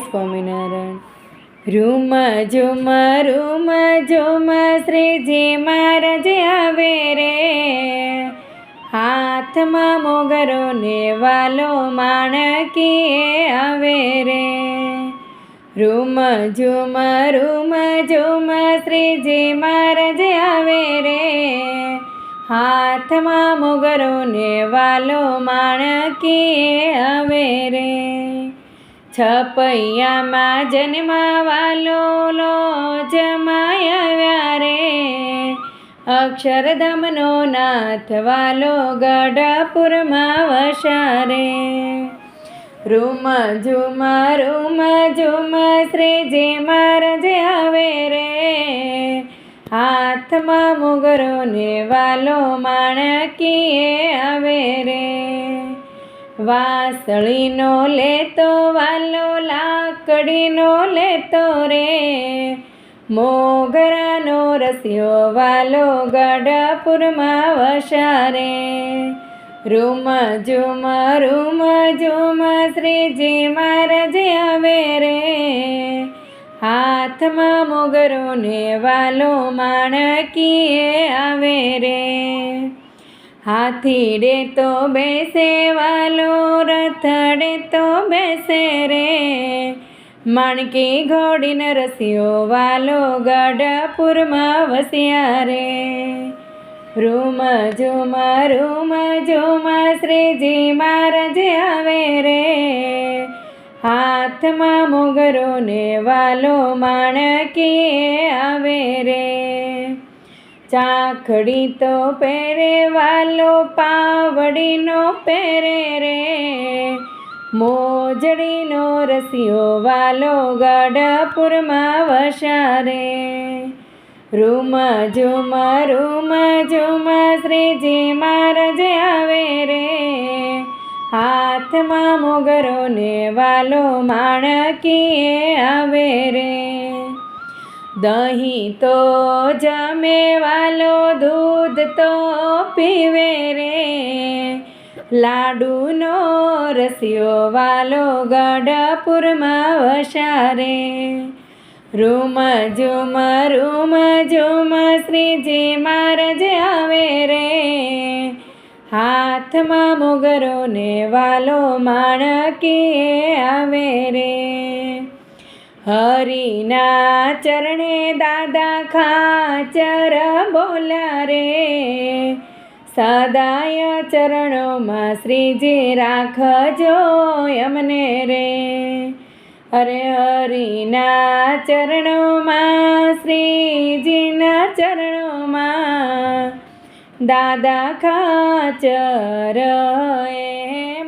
સ્વામિનારાયણ રૂમ ઝુમ રૂમ ઝુમ શ્રીજી મહારાજ આવે રે હાથમાં મોગરો ને વાલો માણકીએ આવે રે રૂમ ઝુમ રૂમ ઝુમ શ્રીજી મહારાજ આવે રે હાથમાં મોગરો ને વાલો માણકીએ આવે રે છપૈયામાં જન્માવાલો લો જમાયા રે અક્ષરધામનો નાથ વાલો ગઢપુરમાં વસારે. રૂમ ઝુમ રૂમ ઝુમ, શ્રીજી મહારાજ આવે રે. હાથમાં મુગરો ને વાલો માણકીએ આવે રે. વાસળીનો લેતો વાલો લાકડીનો લેતો રે. મોગરાનો રસ્યો, વાલો ગઢપુરમાં વસારે રૂમ ઝુમ રૂમ ઝુમ, શ્રીજી મહારાજ આવે રે. હાથમાં મોગરો ને વાલો માણકીએ આવે રે. હાથીડે તો બેસે, વાલો રથડે તો બેસે રે. માણકી ઘોડીને રસ્યો વાલો ગઢપુરમાં વસ્યા રે. રૂમ ઝુમ રૂમ ઝુમ, શ્રીજી મહારાજ આવે રે. હાથમાં મોગરો ને વાલો માણકીએ આવે ચાખડી તો પહેરે વાલો પાવડીનો પહેરે રે. મોજડીનો રસિયો વાલો ગઢપુરમાં વસારે. રૂમ ઝુમ રૂમ ઝુમ, શ્રીજી મહારાજ આવે રે. હાથમાં મોગરો ને વાલો માણકીએ આવે રે. દહીં તો જમે, વાલો દૂધ તો પીવે રે. લાડુનો રસિયો, વાલો ગઢપુરમાં વસારે. રૂમ ઝુમ રૂમ ઝુમ શ્રીજી મહારાજ આવે રે. હાથમાં મોગરો ને વાલો માણકીએ આવે રે. હરિના ચરણે દાદા ખાચર બોલા રે સદાય ચરણોમાં શ્રીજી રાખજો અમને રે. અરે હરિના ચરણોમાં, શ્રીજીના ચરણોમાં દાદા ખાચર એ